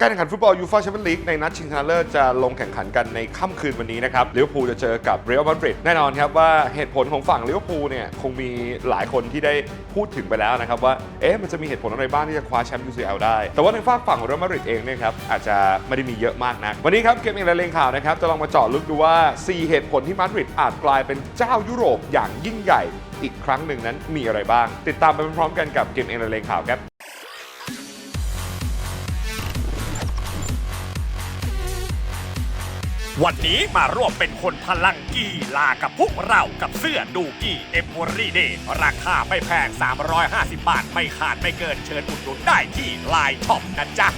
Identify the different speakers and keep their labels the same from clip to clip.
Speaker 1: การแข่งขันฟุตบอลยูฟ่าแชมเปี้ยนลีกในนัดชิงชนะเลิศจะลงแข่งขันกันในค่ำคืนวันนี้นะครับลิเวอร์พูลจะเจอกับเรอัลมาดริดแน่นอนครับว่าเหตุผลของฝั่งลิเวอร์พูลเนี่ยคงมีหลายคนที่ได้พูดถึงไปแล้วนะครับว่าเอ๊ะมันจะมีเหตุผลอะไรบ้างที่จะคว้าแชมป์ UCL ได้ แต่ว่าในฝากฝั่งของเรอัลมาดริดเองเนี่ยครับอาจจะไม่ได้มีเยอะมากนักวันนี้ครับเกมเองและเลงข่าวนะครับจะลองมาเจาะลึกดูว่า 4 เหตุผลที่มาดริดอาจกลายเป็นเจ้ายุโรปอย่างยิ่งใหญ่ อีกครั้งหนึ่งนั้นมีอะไรบ้าง ติดตามไปพร้อมๆกันกับเกมเองและเลงข่าวครับ
Speaker 2: วันนี้มาร่วมเป็นคนพลังกีฬากับพวกเรากับเสื้อดูกี้เอ็มวอรี่เดย์ราคาไม่แพง 350 บาท ไม่ขาดไม่เกินเชิญอุดหนุนได้ที่ไลน์ช็อปนะจ๊ะ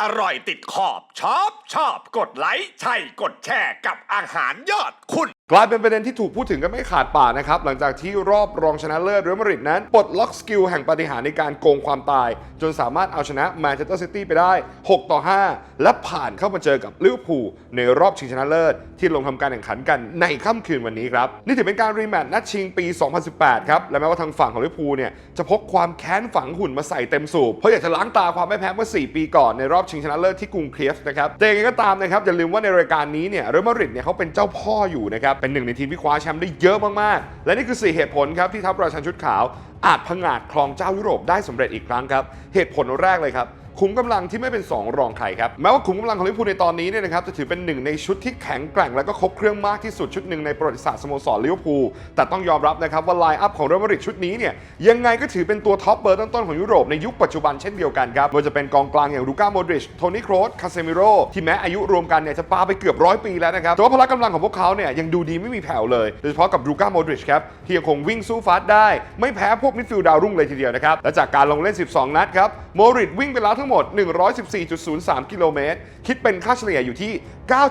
Speaker 2: อร่อยติดขอบชอบชอบกดไลค์ใช่กดแชร์กับอาหารยอดคุณ
Speaker 1: กลายเป็นประเด็นที่ถูกพูดถึงกันไม่ขาดปากนะครับ หลังจากที่รอบรองชนะเลิศเรอัลมาดริดนั้นปลดล็อกสกิลแห่งปาฏิหารในการโกงความตาย จนสามารถเอาชนะแมนเชสเตอร์ซิตี้ไปได้ 6 ต่อ 5 และผ่านเข้ามาเจอกับลิเวอร์พูลในรอบชิงชนะเลิศ ที่ลงทำการแข่งขันกันในค่ำคืนวันนี้ครับ นี่ถือเป็นการรีแมตช์นัดชิงปี 2018 ครับ และแม้ว่าทางฝั่งของลิเวอร์พูลเนี่ยจะพกความแค้นฝังหุ่นมาใส่เต็มสูบเพราะอยากจะล้างตาความไม่แพ้เมื่อ 4 ปีก่อนในรอบชิงชนะเลิศที่กรุงเคียฟนะครับแต่ยังไงก็ตามนะครับอย่าลืมว่าในรายการนี้เนี่ยเรอัลมาดริดเนี่ยเขาเป็นเจ้าพ่ออยู่นะครับเป็นหนึ่งในทีมที่คว้าแชมป์ได้เยอะมากๆ และนี่คือ 4 เหตุผลครับที่ทัพราชันชุดขาว อาจผงาดครองเจ้ายุโรปได้สำเร็จอีกครั้งครับ เหตุผลแรกเลยครับ ขุมกำลังที่ไม่เป็น 2 รองใครครับ แม้ว่าขุมกำลังของลิเวอร์พูลในตอนนี้เนี่ยนะครับจะถือเป็นหนึ่งในชุดที่แข็งแกร่งและก็ครบเครื่องมากที่สุดชุดหนึ่งในประวัติศาสตร์สโมสรลิเวอร์พูลแต่ต้องยอมรับนะครับว่าไลน์อัพของเรอัลมาดริดชุดนี้เนี่ยยังไงก็ถือเป็นตัวท็อปเบอร์ต้นๆของยุโรปในยุคปัจจุบันเช่นเดียวกันครับไม่ว่าจะเป็นกองกลางอย่างลูก้าโมดริชโทนี่โครสคาเซมิโรที่แม้อายุรวมกันเนี่ยจะปาไปเกือบร้อยปีแล้วนะครับแต่ว่าพละกำลังของพวกเขาเนี่ยยังดูดีไม่มีแผ่วเลยโดยเฉพาะกับลูก้าโมดริชครับที่ยังคงวิ่งสู้ฟาสได้ ไม่แพ้พวกมิดฟิลด์ดาวรุ่งเลยทีเดียวนะครับและจากการลงเล่น 12 นัดครับโมดริชวิ่งไปแล้วทั้งหมด 114.03 กิโลเมตร คิดเป็นค่าเฉลี่ยอยู่ที่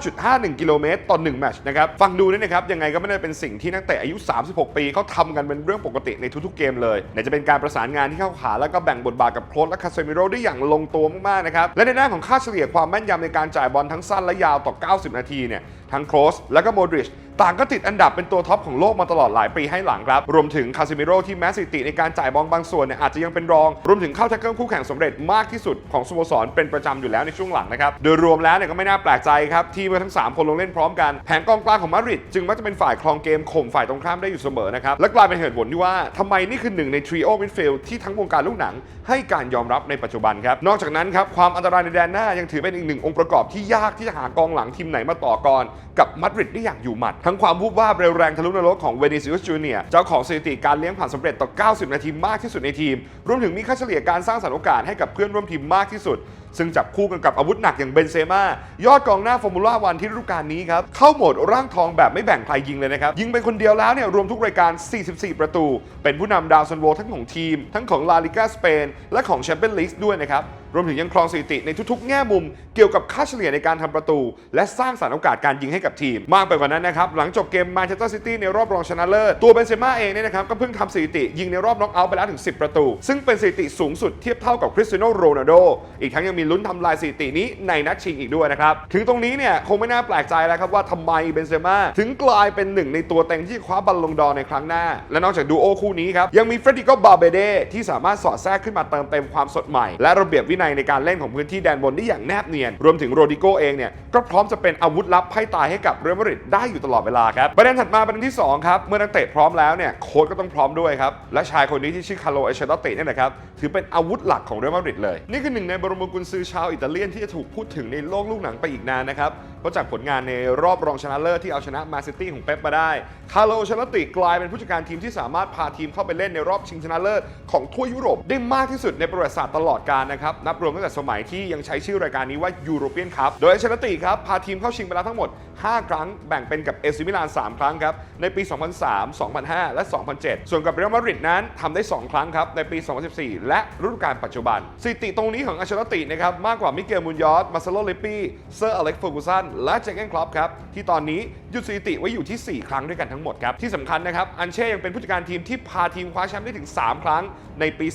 Speaker 1: 9.51 กิโลเมตรต่อ1แมตช์นะครับ ฟังดูนี่นะครับ ยังไงก็ไม่ได้เป็นสิ่งที่นักเตะอายุ 36 ปีเขาทำกันเป็นเรื่องปกติในทุกๆเกมเลยไหนจะเป็นการประสานงานที่เข้าขาแล้วก็แบ่งบทบาทกับโคลสและคาเซมิโร่ได้อย่างลงตัวมากๆนะครับ และในด้านของค่าเฉลี่ยความแม่นยำในการจ่ายบอลทั้งสั้นและยาวต่อ 90 นาทีเนี่ยทั้งโคลสและก็โมดริช ต่างก็ติดอันดับเป็นตัวท็อปของโลกมาตลอดหลายปีให้หลังครับ รวมถึงคาซิมิโร่ที่แม้สถิติในการจ่ายบอลบางส่วนเนี่ยอาจจะยังเป็นรอง รวมถึงเข้าแท็กเกิลคู่แข่งสำเร็จมากที่สุดของสโมสรเป็นประจำอยู่แล้วในช่วงหลังนะครับ โดยรวมแล้วเนี่ยก็ไม่น่าแปลกใจครับ ที่เมื่อทั้ง 3 คนลงเล่นพร้อมกันแผงกองกลางของมาดริดจึงมักจะเป็นฝ่ายครองเกมข่มฝ่ายตรงข้ามได้อยู่เสมอนะครับและกลายเป็นเหตุผลที่ว่าทำไมนี่คือหนึ่งในทริโอมิดฟิลด์ที่ทั้งวงการลูกหนัง ให้การยอมรับในปัจจุบันครับนอกจากนั้นครับความอันตรายในแดนหน้ายังถือเป็นอีกหนึ่งองค์ประกอบที่ยากที่จะหากองหลังทีมไหนมาต่อกรกับมาดริดได้อย่างอยู่หมัดทั้งความวูบวาบเร็วแรงทะลุนรกของเวนิซิอุสจูเนียเจ้าของสถิติการเลี้ยงผ่านสำเร็จต่อ 90 นาทีมากที่สุดในทีม รวมถึงมีค่าเฉลี่ยการสร้างสรรค์โอกาสให้กับเพื่อนร่วมทีมมากที่สุด ซึ่งจับคู่กันกับอาวุธหนักอย่างเบนเซม่ายอดกองหน้าฟอร์มูล่าวันที่ฤดูกาลนี้ครับเข้าโหมดร่างทองแบบไม่แบ่งใครยิงเลยนะครับยิงเป็นคนเดียวแล้วเนี่ยรวมทุกรายการ 44 ประตู เป็นผู้นำดาวซันโวทั้งของทีม ทั้งของลาลิกาสเปนและของแชมเปี้ยนลีกด้วยนะครับรวมถึงยังครองสถิติในทุกๆ แง่มุมเกี่ยวกับค่าเฉลี่ยในการทำประตู และสร้างสรรค์โอกาสการยิงให้กับทีม มากไปกว่านั้นนะครับหลังจบเกมแมนเชสเตอร์ซิตี้ในรอบรองชนะเลิศตัวเบนเซม่าเองเนี่ยนะครับก็เพิ่งทำสถิติยิงในรอบน็อกเอาท์ไปแล้วถึง 10 ประตู ซึ่งเป็นสถิติสูงสุดเทียบเท่ากับคริสเตียโนโรนัลโดอีกทั้งยังมีลุ้นทำลายสถิตินี้ในนัดชิงอีกด้วยนะครับถึงตรงนี้เนี่ยคงไม่น่าแปลกใจแล้วครับว่าทำไมเบนเซม่าถึงกลายเป็นหนึ่งในตัวเต็งที่คว้าบอลลงดอในครั้งหน้า และนอกจากดูโอคู่นี้ครับยังมีเฟรดิโกบาเบเดที่สามารถสอดแทรกขึ้นมาเติมเต็มความสดใหม่และระเบียบวินัยในการเล่นของพื้นที่แดนบนได้อย่างแนบเนียน รวมถึงโรดิโกเองเนี่ยก็พร้อมจะเป็นอาวุธลับไพ่ตายให้กับเรอัลมาดริดได้อยู่ตลอดเวลาครับประเด็นถัดมาประเด็นที่สองครับเมื่อนักเตะพร้อมแล้วเนี่ยโค้ชก็ต้องพร้อมด้วยครับและชายคนนี้ที่ชื่อคาร์โลเอเชตติเนี่ยนะครับถือเป็นอาวุธหลักของเรอัลมาดริดเลย นี่คือหนึ่งในบรมกุญซือชาวอิตาเลียนที่จะถูกพูดถึงในโลกลูกหนังไปอีกนานนะครับเพราะจากผลงานในรอบรองชนะเลิศที่เอาชนะมาซิตี้ของเป๊ปมาได้ คาร์โลอเชตติกลายเป็นผู้จัดการทีมที่สามารถพาทีมเข้าไปเล่นในรอบชิงชนะเลิศของทั่วยุโรปได้มากที่สุดในประวัติศาสตร์ตลอดกาลนะครับ นับรวมตั้งแต่สมัยที่ยังใช้ชื่อรายการนี้ว่ายูโรเปียนคัพโดยชตติครับพาทีมเข้าชิงไปแล้วทั้งหมด 5 ครั้งแบ่งเป็นกับเอซิมิลาน3ครั้งครับในปี 2003 2005 และ 2007 ส่วนกับเรอัลมาดริดนั้นทำได้ 2 ครั้งครับในปี 2014 และฤดูกาลปัจจุบันสถิติตรงนี้ของอัชรตินะครับมากกว่ามิเกลมุนยอสมาซาโลเลปี้เซอร์อเล็กเฟอร์กูสันและเจเกนคลอปครับที่ตอนนี้หยุดสถิติไว้อยู่ที่ 4 ครั้งด้วยกันทั้งหมดครับที่สำคัญนะครับอันเช่ยังเป็นผู้จัดการทีมที่พาทีมคว้าแชมป์ได้ถึง 3 ครั้งในปี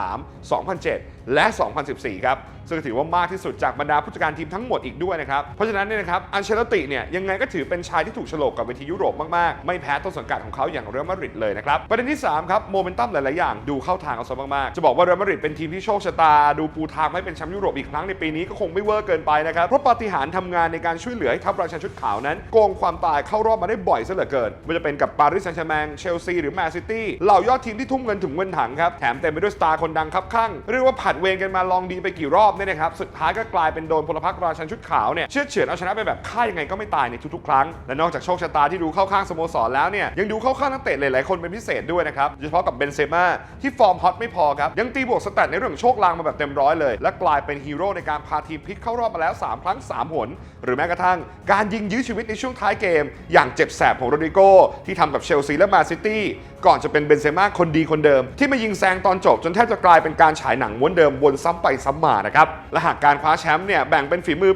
Speaker 1: 2003 2007 และ 2014 ครับ ซึ่งถือว่ามากที่สุดจากบรรดาผู้จัดการทีมทั้งหมดอีกด้วยนะครับ เพราะฉะนั้นเนี่ยนะครับอันเชลติเนี่ยยังไงก็ถือเป็นชายที่ถูกโฉลกกับเวทียุโรปมากๆ ไม่แพ้ต้นสังกัดของเขาอย่างเรอัลมาดริดเลยนะครับ ประเด็นที่ 3 ครับโมเมนตัมหลาย ๆ อย่างดูเข้าทางเอาซะมาก ๆ จะบอกว่าเรอัลมาดริดเป็นทีมที่โชคชะตา ดูปูทางให้เป็นแชมป์ยุโรปอีกครั้งในปีนี้ก็คงไม่เวอร์เกินไปนะครับเพราะปาฏิหาริย์ทำงานในการช่วยเหลือให้ทัพราชันชุดขาวนั้นโกงความตายเข้ารอบมาได้บ่อยซะเหลือเกินไม่ว่าจะเป็นกับปารีสแซงต์แชร์แมงเชลซีหรือแมนซิตี้เหล่ายอดทีมที่ทุ่มเงินถึงเงินถังครับแถมเต็มไปด้วยสตาร์คนดังครับข้างเรียกว่าผัดเวรกันมาลองดีไปกี่รอบเนี่ยนะครับสุดท้ายก็กลายเป็นโดนพลพรรคราชันชุดขาวเนี่ยเชื่อเฉือนเอาชนะไปแบบค่ายังไงก็ไม่ตายในทุกๆครั้ง และนอกจากโชคชะตาที่ดูเข้าข้างสโมสรแล้วเนี่ยยังดูเข้าข้างนักเตะหลายๆคนเป็นพิเศษด้วยนะครับโดยเฉพาะกับเบนเซม่าที่ฟอร์มฮอตไม่พอครับยังตีบวกสแตทในเรื่องโชคลางมาแบบเต็มร้อยเลย และกลายเป็นฮีโร่ในการพาทีมพลิกเข้ารอบมาแล้ว 3 ครั้ง 3 หน หรือแม้กระทั่งการยิงยื้อชีวิตในช่วงท้ายเกม อย่างเจ็บแสบของโรดิโกที่ทำกับเชลซีและมาซิตี้ก่อนจะเป็นเบนเซม่าคนดีคนเดิม ที่มายิงแซงตอนจบจนแทบจะกลายเป็นการฉายหนังม้วนเดิมวนซ้ำไปซ้ำมานะครับและหากการคว้าแชมป์เนี่ยแบ่งเป็นฝีมือ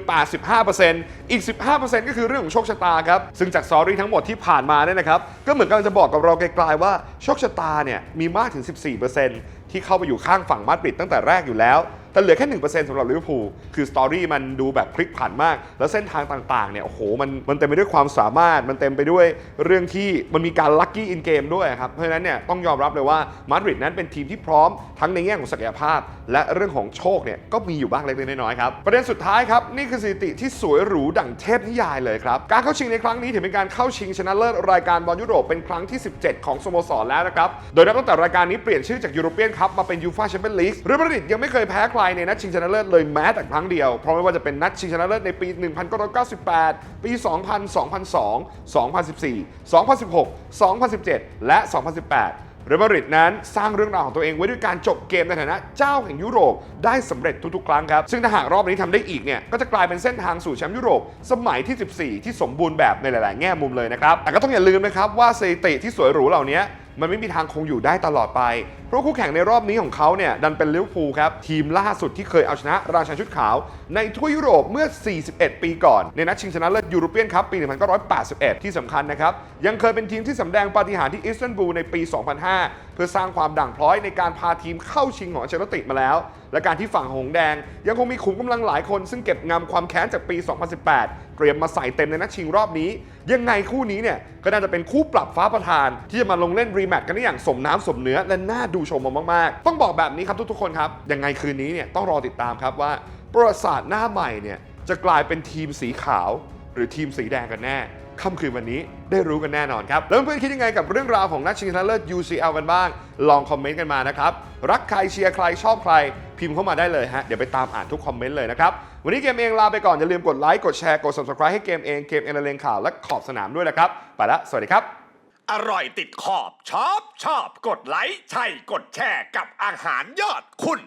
Speaker 1: 85%อีก 15%ก็คือเรื่องของโชคชะตาครับซึ่งจากซอรี่ทั้งหมดที่ผ่านมาเนี่ยนะครับก็เหมือนกำลังจะบอกกับเราไกลๆว่าโชคชะตาเนี่ยมีมากถึง 14%ที่เข้าไปอยู่ข้างฝั่งมาดริดตั้งแต่แรกอยู่แล้ว แต่เหลือแค่1%สำหรับลิเวอร์พูลคือสตอรี่มันดูแบบพลิกผันมาก แล้วเส้นทางต่างๆเนี่ยโอ้โหมันมันเต็มไปด้วยความสามารถมันเต็มไปด้วยเรื่องที่มันมีการลัคกี้อินเกมด้วยครับเพราะฉะนั้นเนี่ยต้องยอมรับเลยว่ามาดริดนั้นเป็นทีมที่พร้อมทั้งในแง่ของศักยภาพ และเรื่องของโชคเนี่ยก็มีอยู่บ้างเล็กๆน้อยๆครับประเด็นสุดท้ายครับนี่คือสถิติที่สวยหรูดั่งเทพนิยายเลยครับการเข้าชิงในครั้งนี้ถือเป็นการเข้าชิงชนะเลิศรายการบอลยุโรปเป็นครั้งที่ 17 ของสโมสรแล้วนะครับโดยนับตั้งแต่รายการนี้เปลี่ยนชื่อจากยูโรเปียนคัพมาเป็นยูฟาแชมเปี้ยนลีกเรอัลมาดริดยังไม่เคยแพ้ใครในนัดชิงชนะเลิศเลยแม้แต่ครั้งเดียว เพราะไม่ว่าจะเป็นนัดชิงชนะเลิศในปี 1998 ปี 2000 2002 2014 2016 2017 และ 2018เรอัลมาดริดนั้นสร้างเรื่องราวของตัวเองไว้ด้วยการจบเกมในฐานะเจ้าแห่งยุโรปได้สำเร็จทุกๆ ครั้งครับ ซึ่งถ้าหากรอบนี้ทำได้อีกเนี่ย ก็จะกลายเป็นเส้นทางสู่แชมป์ยุโรป สมัยที่ 14 ที่สมบูรณ์แบบในหลาย ๆ แง่มุมเลยนะครับ แต่ก็ต้องอย่าลืมนะครับว่าสถิติที่สวยหรูเหล่านี้ มันไม่มีทางคงอยู่ได้ตลอดไป เพราะคู่แข่งในรอบนี้ของเขาเนี่ยดันเป็นลิเวอร์พูลครับ ทีมล่าสุดที่เคยเอาชนะราชาชุดขาว ในทั่วยุโรปเมื่อ 41 ปีก่อน ในนัดชิงชนะเลิศยูโรเปียนคัพปี 1981 ที่สำคัญนะครับ ยังเคยเป็นทีมที่สำแดงปาฏิหาริย์ที่อิสตันบูลในปี 2005เพื่อสร้างความด่างพร้อยในการพาทีมเข้าชิงของเชลติมาแล้ว และการที่ฝั่งหงแดง ยังคงมีขุมกำลังหลายคน ซึ่งเก็บงำความแค้นจากปี 2018 เตรียมมาใส่เต็มในนัดชิงรอบนี้ ยังไงคู่นี้เนี่ยก็น่าจะเป็นคู่ปรับฟ้าประธาน ที่จะมาลงเล่นรีแมตช์กันได้อย่างสมน้ำสมเนื้อและน่าดูชมมากๆ ต้องบอกแบบนี้ครับทุกๆคนครับยังไงคืนนี้เนี่ยต้องรอติดตามครับว่าประวัติศาสตร์หน้าใหม่เนี่ยจะกลายเป็นทีมสีขาว หรือทีมสีแดงกันแน่ ค่ำคืนวันนี้ได้รู้กันแน่นอนครับ แล้วเพื่อนๆคิดยังไงกับเรื่องราวของนัดชิงชนะเลิศ UCL กันบ้าง ลองคอมเมนต์กันมานะครับ รักใครเชียร์ใครชอบใคร พิมพ์เข้ามาได้เลยฮะ เดี๋ยวไปตามอ่านทุกคอมเมนต์เลยนะครับ วันนี้เกมเองลาไปก่อน อย่าลืมกดไลค์กดแชร์กด subscribe ให้เกมเองเกมเองละเลงข่าวและขอบสนามด้วยนะครับไปละสวัสดีครับ
Speaker 2: อร่อยติดขอบชอบชอบกดไลค์ใช่กดแชร์กับอาหารยอดคุณ